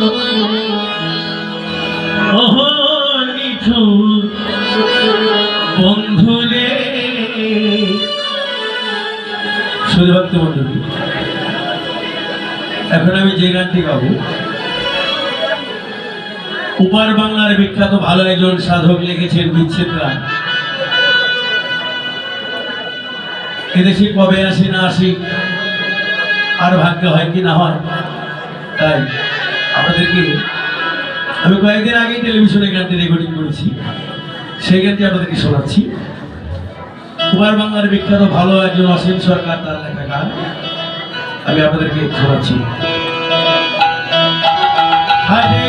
বন্ধুরে। মন্ডলী এখন আমি যে গানটি গাবো, উপার বাংলার বিখ্যাত ভালো একজন সাধক লিখেছেন বিচ্ছেদ গান এদেশে কবে আসি না আসি, আর ভাগ্য হয় কি না হয়, তাই। আপনাদেরকে আমি কয়েকদিন আগেই টেলিভিশনে গানটি রেকর্ডিং করেছি। সেই গানটি আপনাদেরকে শোনাচ্ছি। কুমার বাংলার বিখ্যাত ভালো একজন অসীম সরকার তার লেখা গান আমি আপনাদেরকে শোনাচ্ছি। আরে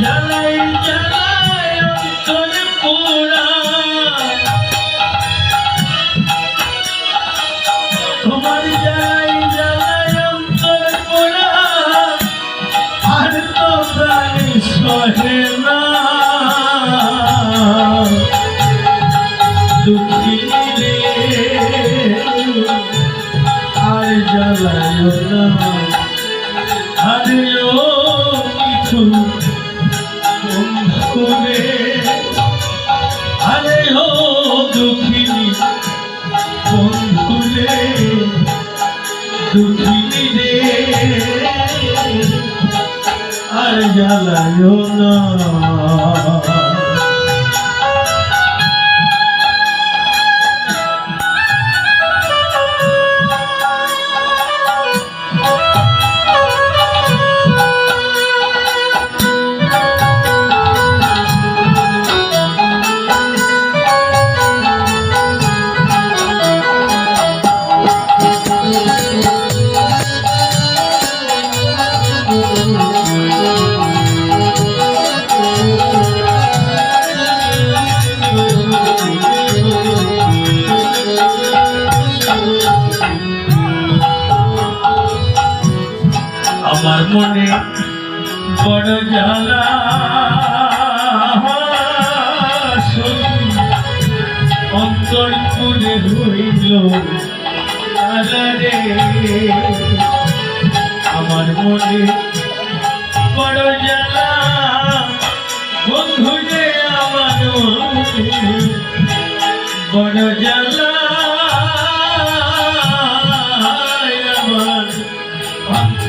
জ্বালাই জ্বালাই অন্তর পোড়া দুঃখিনী আর জ্বালাইও না আরে কিছু বন্ধুরে আরে ও দুঃখিনী বন্ধুরে দুঃখিনী রে আর জ্বালায়ও না। আমার মনে বড় জ্বালা। অন্তর হইল আমার মনে বড় জ্বালা। বন্ধু যে আমার বড়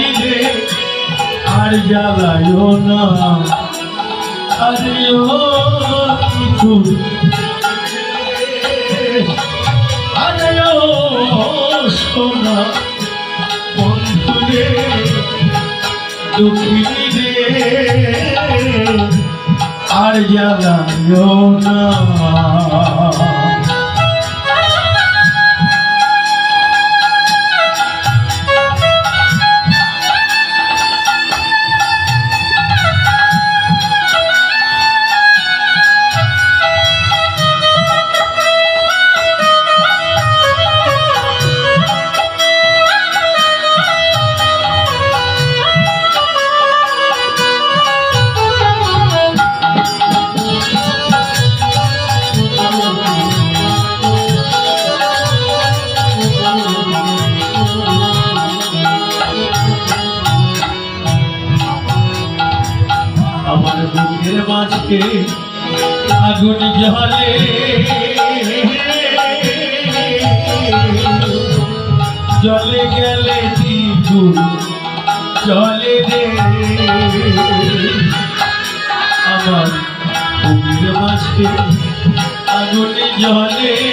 দুঃখিনী আর জ্বালায়ও না। আরে ও কিছু আরে ও, সোনা, বন্ধুরে, দুঃখিনী রে। আর জ্বালায়ও না। বুকের মাঝে আগুন জলে জলে গেলে দ্বিগুণ জলে আমার মাঝে আগুনে জলে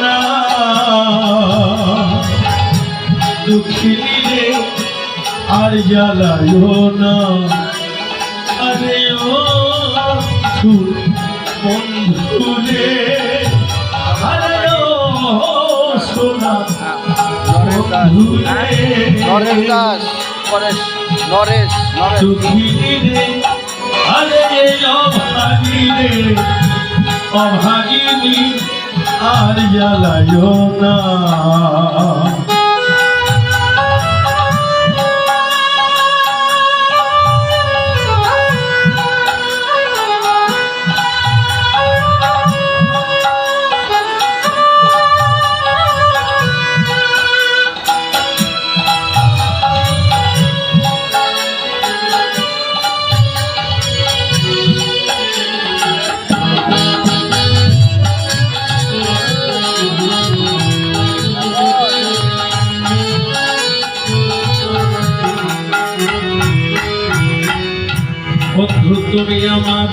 না দুঃখিনী রে আর জ্বালায়ও না। আরে ও বন্ধু রে আরে ও সোনা। নরেশ দাস নরেশ নরেশ নরেশ দুঃখিনী রে আরে অভাগী অভাগিনী আর জ্বালায় না। আমার,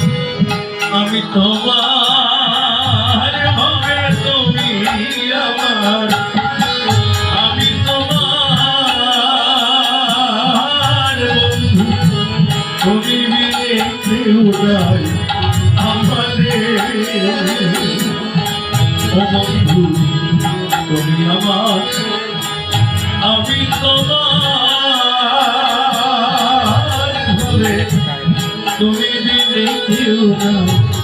আমি তোমার হবে তুমি আমার। আমি তোমার তুমি ও বন্ধু, তুমি আমার, আমি তোমার তুমি you know.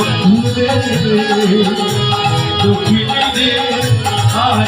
বন্ধুরে দুঃখিনীরে আর